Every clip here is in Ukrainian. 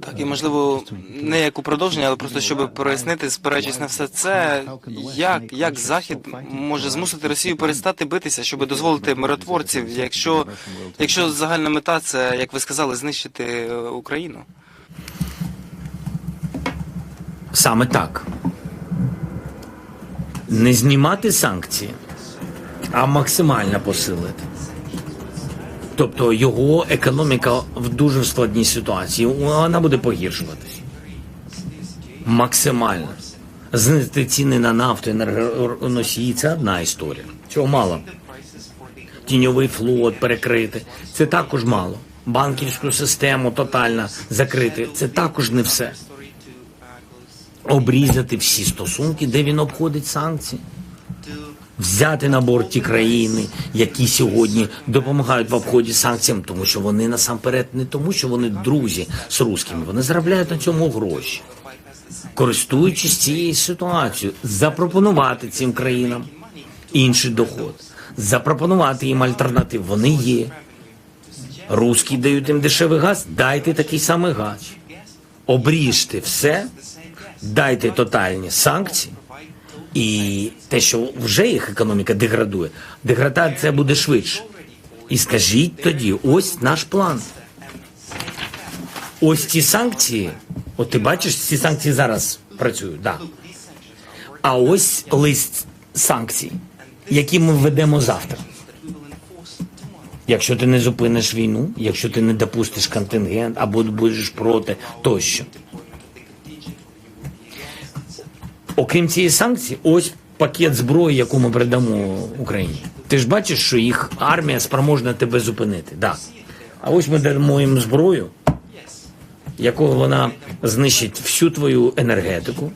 Так, uh, і можливо, to include- не як у продовження, але просто щоб прояснити, спираючись на все це, як, як Захід може змусити Росію перестати битися, щоб дозволити миротворців, якщо, якщо загальна мета це, як ви сказали, знищити е, Україну. Саме так. Не знімати санкції, а максимально посилити. Тобто його економіка в дуже складній ситуації, вона буде погіршуватись. Максимально. Знизити ціни на нафту, енергоносії це одна історія. Цього мало. Тіньовий флот перекрити. Це також мало. Банківську систему тотально закрити. Це також не все обрізати всі стосунки, де він обходить санкції, взяти на борт ті країни, які сьогодні допомагають в обході санкціям, тому що вони насамперед не тому, що вони друзі з русскими, вони заробляють на цьому гроші. Користуючись цією ситуацією, запропонувати цим країнам інший доход, запропонувати їм альтернатив. Вони є. Русські дають їм дешевий газ, дайте такий самий газ. Обріжте все, дайте тотальні санкції, і те, що вже їх економіка деградує, деградація буде швидше. І скажіть тоді, ось наш план. Ось ці санкції, от ти бачиш, ці санкції зараз працюють. Да. А ось лист санкцій, які ми введемо завтра. Якщо ти не зупиниш війну, якщо ти не допустиш контингент або будеш проти тощо. Окрім цієї санкції, ось пакет зброї, яку ми передамо Україні. Ти ж бачиш, що їх армія спроможна тебе зупинити. Да. А ось ми дамо їм зброю, якою вона знищить всю твою енергетику,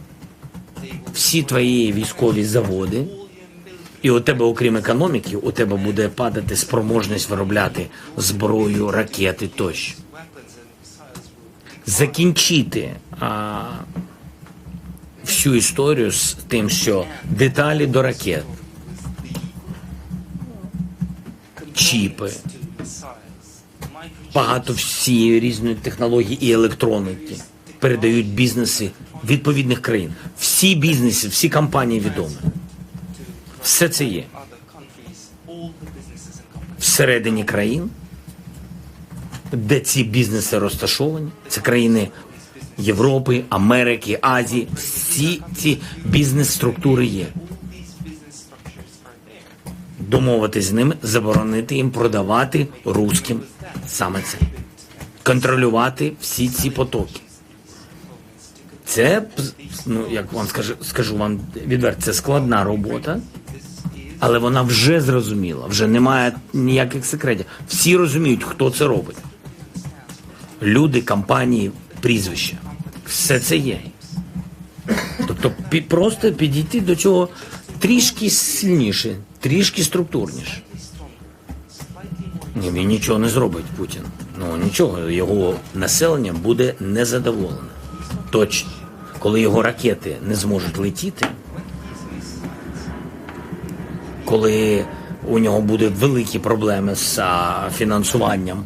всі твої військові заводи. І у тебе, окрім економіки, у тебе буде падати спроможність виробляти зброю, ракети тощо. Закінчити а, всю історію з тим, що деталі до ракет, чіпи, багато всієї різної технології і електроніки передають бізнеси відповідних країн. Всі бізнеси, всі компанії відомі. Все це є всередині країн, де ці бізнеси розташовані. Це країни Європи, Америки, Азії. Всі ці бізнес-структури є. Домовитись з ними, заборонити їм продавати русським саме це. Контролювати всі ці потоки. Це, ну як вам скажу, скажу вам відверто, це складна робота, але вона вже зрозуміла, вже немає ніяких секретів. Всі розуміють, хто це робить. Люди, компанії, прізвища. Все це є. Тобто просто підійти до цього трішки сильніше, трішки структурніше. Ні, він нічого не зробить Путін. Ну нічого, його населення буде незадоволене. Точно. Коли його ракети не зможуть летіти, коли у нього будуть великі проблеми з фінансуванням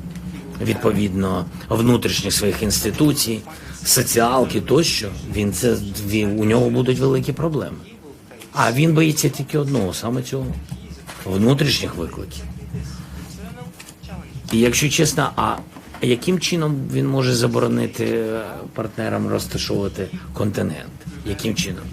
відповідно внутрішніх своїх інституцій, соціалки тощо, він це у нього будуть великі проблеми. А він боїться тільки одного, саме цього внутрішніх викликів. І якщо чесно, а яким чином він може заборонити е, партнерам розташовувати континент? Яким чином?